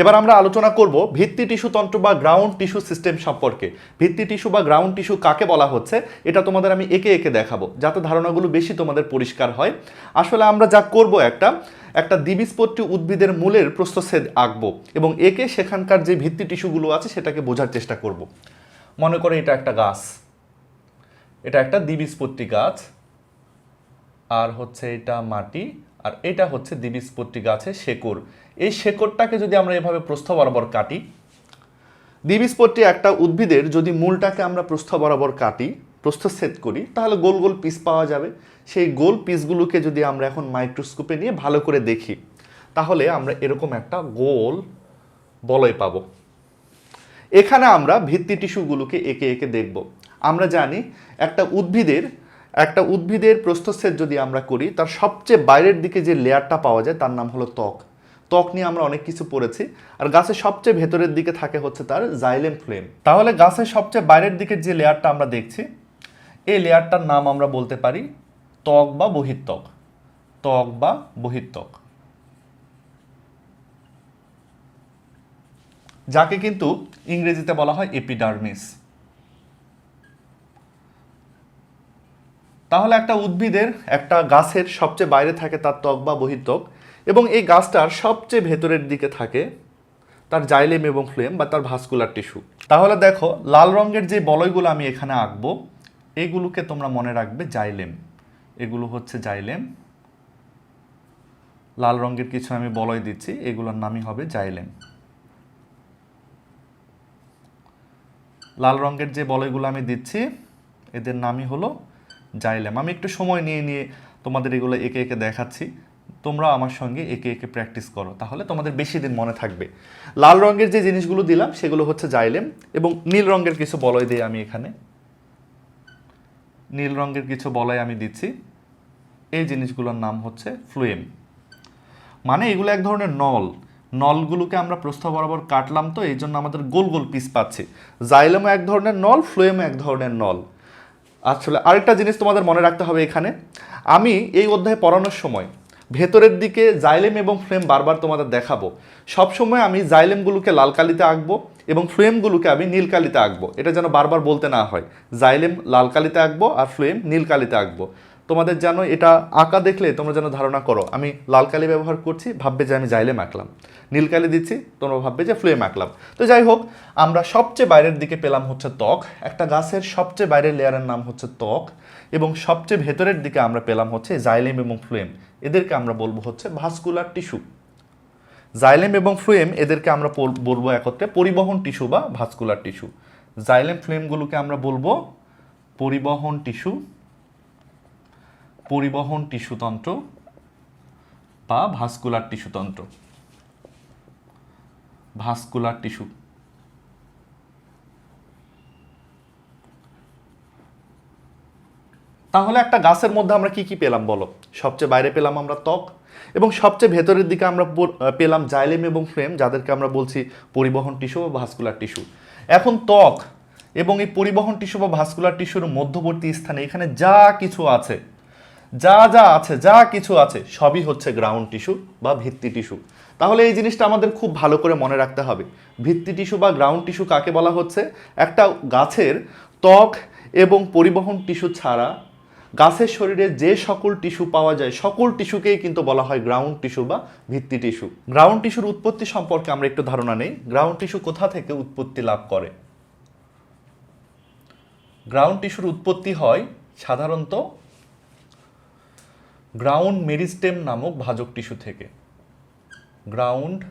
এবার আমরা আলোচনা করব ভিত্তি টিস্যু তন্ত্র বা গ্রাউন্ড টিস্যু সিস্টেম সম্পর্কে। ভিত্তি টিস্যু বা গ্রাউন্ড টিস্যু কাকে বলা হচ্ছে, এটা তোমাদের আমি একে একে দেখাবো, যাতে ধারণাগুলো বেশি তোমাদের পরিষ্কার হয়। আসলে আমরা যা করব একটা একটা দ্বিবীজপত্রী উদ্ভিদের মূলের প্রস্থচ্ছেদ আঁকবো এবং একে সেখানকার যে ভিত্তি টিস্যুগুলো আছে সেটাকে বোঝার চেষ্টা করব। মনে করে এটা একটা গাছ, এটা একটা দ্বিবীজপত্রী গাছ, আর হচ্ছে এটা মাটি আর এটা হচ্ছে দ্বিবীজপত্রী গাছের শেকড়। এই শেকড়টাকে যদি আমরা এভাবে প্রস্থ বরাবর কাটি দ্বিবীজপত্রী একটা উদ্ভিদের যদি মূলটাকে আমরা প্রস্থ বরাবর কাটি প্রস্থচ্ছেদ করি, তাহলে গোল গোল পিস পাওয়া যাবে। সেই গোল পিসগুলোকে যদি আমরা এখন মাইক্রোস্কোপে নিয়ে ভালো করে দেখি, তাহলে আমরা এরকম একটা গোল বলয় পাব। এখানে আমরা ভিত্তি টিস্যুগুলোকে একে একে দেখব। আমরা জানি একটা উদ্ভিদের একটা উদ্ভিদের প্রস্থচ্ছেদ যদি আমরা করি, তার সবচেয়ে বাইরের দিকে যে লেয়ারটা পাওয়া যায়, তার নাম হলো ত্বক। ত্বক নিয়ে আমরা অনেক কিছু পড়েছি। আর গাছের সবচেয়ে ভেতরের দিকে থাকে হচ্ছে তার জাইলেম ফ্লেম তাহলে গাছের সবচেয়ে বাইরের দিকের যে লেয়ারটা আমরা দেখছি, এই লেয়ারটার নাম আমরা বলতে পারি ত্বক বা বহিত্বক ত্বক। বা বহিত্বক যাকে কিন্তু ইংরেজিতে বলা হয় এপিডার্মিস তাহলে একটা উদ্ভিদের, একটা গাছের সবচেয়ে বাইরে থাকে তার ত্বক বা বহিত্বক এবং এই গাছটার সবচেয়ে ভেতরের দিকে থাকে তার জাইলেম এবং ফ্লেম বা তার ভাস্কুলার টিস্যু। তাহলে দেখো, লাল রঙের যে বলয়গুলো আমি এখানে আঁকবো, এগুলোকে তোমরা মনে রাখবে জাইলেম। এগুলো হচ্ছে জাইলেম। লাল রঙের কিছু আমি বলয় দিচ্ছি, এগুলোর নামই হবে জাইলেম। লাল রঙের যে বলয়গুলো আমি দিচ্ছি, এদের নামই হলো জাইলেম আমি একটু সময় নিয়ে নিয়ে তোমাদের এগুলো একে একে দেখাচ্ছি। তোমরা আমার সঙ্গে একে একে প্র্যাকটিস করো। তাহলে তোমাদের বেশি দিন মনে থাকবে। লাল রঙের যে জিনিসগুলো দিলাম, সেগুলো হচ্ছে জাইলেম এবং নীল রঙের কিছু বলয় দিই আমি এখানে নীল রঙের কিছু বলয় আমি দিচ্ছি। এই জিনিসগুলোর নাম হচ্ছে ফ্লুয়েম মানে এগুলো এক ধরনের নল। নলগুলোকে আমরা প্রস্থ বরাবর কাটলাম তো, এই জন্য আমাদের গোল গোল পিস পাচ্ছি। জাইলেমও এক ধরনের নল ফ্লুয়েমও এক ধরনের নল। আসলে আরেকটা জিনিস তোমাদের মনে রাখতে হবে এখানে। আমি এই অধ্যায় পড়ানোর সময় ভেতরের দিকে জাইলেম এবং ফ্লেম বারবার তোমাদের দেখাবো। সবসময় আমি জাইলেমগুলোকে লাল কালিতে আঁকবো এবং ফ্লেমগুলোকে আমি নীলকালিতে আঁকবো। এটা যেন বারবার বলতে না হয়। জাইলেম লাল কালিতে আঁকবো আর ফ্লেম নীল কালিতে আঁকবো। তোমাদের যেন এটা আঁকা দেখলে তোমরা যেন ধারণা করো। আমি লাল কালি ব্যবহার করছি, ভাববে যে আমি জাইলেম আঁকলাম নীল কালি দিচ্ছি, তোমরা ভাববে যে ফ্লেম আঁকলাম তো যাই হোক, আমরা সবচেয়ে বাইরের দিকে পেলাম হচ্ছে ত্বক। একটা গাছের সবচেয়ে বাইরের লেয়ারের নাম হচ্ছে ত্বক। এবং সবচেয়ে ভেতরের দিকে আমরা পেলাম হচ্ছে জাইলেম এবং ফ্লেম এদেরকে আমরা বলব হচ্ছে ভাস্কুলার টিস্যু। জাইলেম এবং ফ্লেম এদেরকে আমরা বলব একত্রে পরিবহন টিস্যু বা ভাস্কুলার টিস্যু। জাইলেম ফ্লেমগুলোকে আমরা বলব পরিবহন টিস্যু। পরিবহন টিস্যুতন্ত্র বা ভাস্কুলার টিস্যুতন্ত্র ভাস্কুলার টিস্যু। তাহলে একটা গাছের মধ্যে আমরা কি কি পেলাম বলো? সবচেয়ে বাইরে পেলাম আমরা ত্বক এবং সবচেয়ে ভেতরের দিকে আমরা পেলাম জাইলেম এবং ফ্রেম, যাদেরকে আমরা বলছি পরিবহন টিস্যু বা ভাস্কুলার টিস্যু। এখন ত্বক এবং এই পরিবহন টিস্যু বা ভাস্কুলার টিস্যুর মধ্যবর্তী স্থানে এখানে যা কিছু আছে যা যা আছে, যা কিছু আছে, সবই হচ্ছে গ্রাউন্ড টিস্যু বা ভিত্তি টিস্যু তাহলে এই জিনিসটা আমাদের খুব ভালো করে মনে রাখতে হবে। ভিত্তি টিস্যু বা গ্রাউন্ড টিস্যু কাকে বলা হচ্ছে? একটা গাছের ত্বক এবং পরিবহন টিস্যু ছাড়া গাছের শরীরে যে সকল টিস্যু পাওয়া যায়, সকল টিস্যুকেই কিন্তু বলা হয় গ্রাউন্ড টিস্যু বা ভিত্তি টিস্যু গ্রাউন্ড টিস্যুর উৎপত্তি সম্পর্কে আমরা একটু ধারণা নেই। গ্রাউন্ড টিস্যু কোথা থেকে উৎপত্তি লাভ করে? গ্রাউন্ড টিস্যুর উৎপত্তি হয় সাধারণত গ্রাউন্ড মেরিস্টেম নামক ভাজক টিস্যু থেকে। গ্রাউন্ড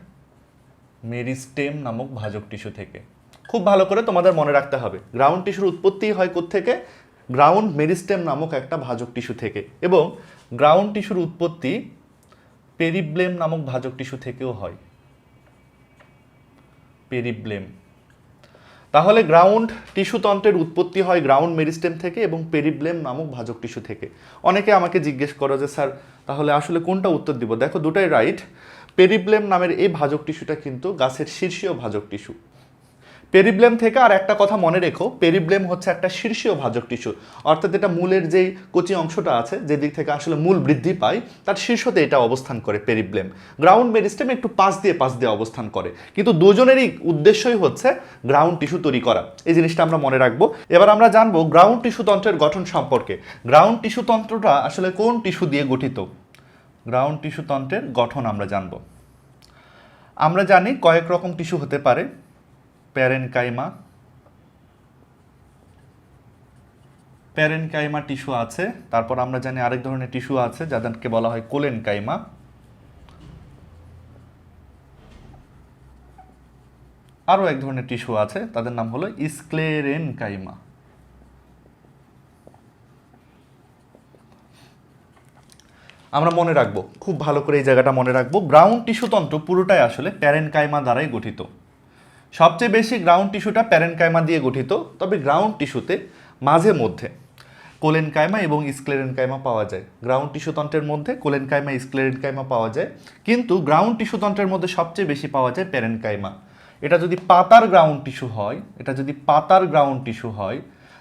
মেরিস্টেম নামক ভাজক টিস্যু থেকে। খুব ভালো করে তোমাদের মনে রাখতে হবে, গ্রাউন্ড টিস্যুর উৎপত্তি হয় থেকে গ্রাউন্ড মেরিস্টেম নামক একটা ভাজক টিস্যু থেকে এবং গ্রাউন্ড টিস্যুর উৎপত্তি পেরিব্লেম নামক ভাজক টিস্যু থেকেও হয়। পেরিব্লেম। তাহলে গ্রাউন্ড টিস্যুতন্ত্রের উৎপত্তি হয় গ্রাউন্ড মেরিস্টেম থেকে এবং পেরিব্লেম নামক ভাজক টিস্যু থেকে। অনেকে আমাকে জিজ্ঞেস করো যে, স্যার, তাহলে আসলে কোনটা উত্তর দিব? দেখো, দুটাই রাইট পেরিব্লেম নামের এই ভাজক টিস্যুটা কিন্তু গাছের শীর্ষীয় ভাজক টিস্যু পেরিব্লেম থেকে আর একটা কথা মনে রেখো পেরিব্লেম হচ্ছে একটা শীর্ষীয় ভাজক টিস্যু অর্থাৎ এটা মূলের যে কচি অংশটা আছে যে দিক থেকে আসলে মূল বৃদ্ধি পায়, তার শীর্ষতে এটা অবস্থান করে পেরিব্লেম গ্রাউন্ড মেরিস্টেম একটু পাশ দিয়ে পাশ দিয়ে অবস্থান করে। কিন্তু দুজনেরই উদ্দেশ্যই হচ্ছে গ্রাউন্ড টিস্যু তৈরি করা। এই জিনিসটা আমরা মনে রাখব। এবার আমরা জানব গ্রাউন্ড টিস্যু তন্ত্রের গঠন সম্পর্কে। গ্রাউন্ড টিস্যু তন্ত্রটা আসলে কোন টিস্যু দিয়ে গঠিত? গ্রাউন্ড টিস্যু তন্ত্রের গঠন আমরা জানব। আমরা জানি কয়েক রকম টিস্যু হতে পারে। প্যারেনকাইমা। প্যারেনকাইমা টিস্যু আছে, তারপর আমরা জানি আরেক ধরনের টিস্যু আছে, যাদেরকে বলা হয় কোলেনকাইমা। আরও এক ধরনের টিস্যু আছে, তাদের নাম হলো স্ক্লেরেনকাইমা আমরা মনে রাখব, খুব ভালো করে এই জায়গাটা মনে রাখব, ব্রাউন টিস্যু তন্ত্র পুরোটাই আসলে প্যারেনকাইমা দ্বারাই গঠিত। সবচেয়ে বেশি গ্রাউন্ড টিস্যুটা প্যারেনকাইমা দিয়ে গঠিত, তবে গ্রাউন্ড টিস্যুতে মাঝে মধ্যে কোলেনকাইমা এবং স্ক্লেরেনকাইমা পাওয়া যায়। গ্রাউন্ড টিস্যু তন্ত্রের মধ্যে কোলেনকাইমা স্ক্লেরেনকাইমা পাওয়া যায়, কিন্তু গ্রাউন্ড টিস্যুতন্ত্রের মধ্যে সবচেয়ে বেশি পাওয়া যায় প্যারেনকাইমা এটা যদি পাতার গ্রাউন্ড টিস্যু হয়, এটা যদি পাতার গ্রাউন্ড টিস্যু হয়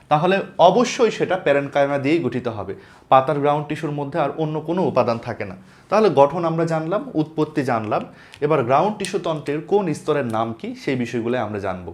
তাহলে অবশ্যই সেটা প্যারেনকায়মা দিয়েই গঠিত হবে। পাতার গ্রাউন্ড টিস্যুর মধ্যে আর অন্য কোনো উপাদান থাকে না। তাহলে গঠন আমরা জানলাম, উৎপত্তি জানলাম। এবার গ্রাউন্ড টিস্যু তন্ত্রের কোন স্তরের নাম কি, সেই বিষয়গুলো আমরা জানব।